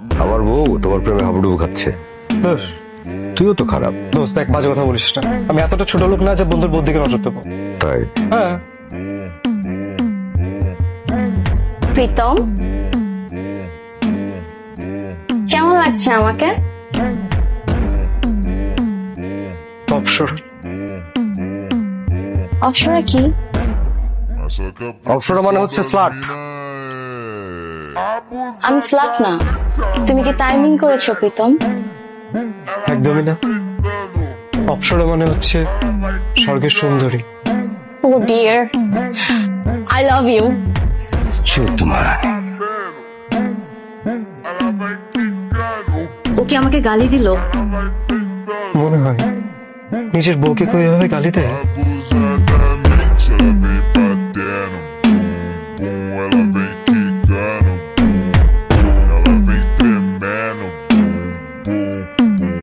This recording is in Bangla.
আমার বউ তোমার প্রেমে হাবুডুবু খাচ্ছে। তুইও তো খারাপ। দোস্ত এক বাজে কথা বলিস না। আমি এতটা ছোট লোক না যে বন্ধুর বুদ্ধিকে নজর দেবো। তাই? হ্যাঁ। প্রীতম? কেমন লাগছে আমাকে? অবসর। অপসরা কি? অপসরা মানে হচ্ছে স্লাট আমি স্লাট না তুমি কি টাইমিং করেছ প্রীতম? একদমই না। অপসরা মানে হচ্ছে স্বর্গের সুন্দরী। Oh dear I love you তোমার। ও কি আমাকে গালি দিল? মনে হয় নিজের বউকে কেউ এভাবে গালি দেয়? boom.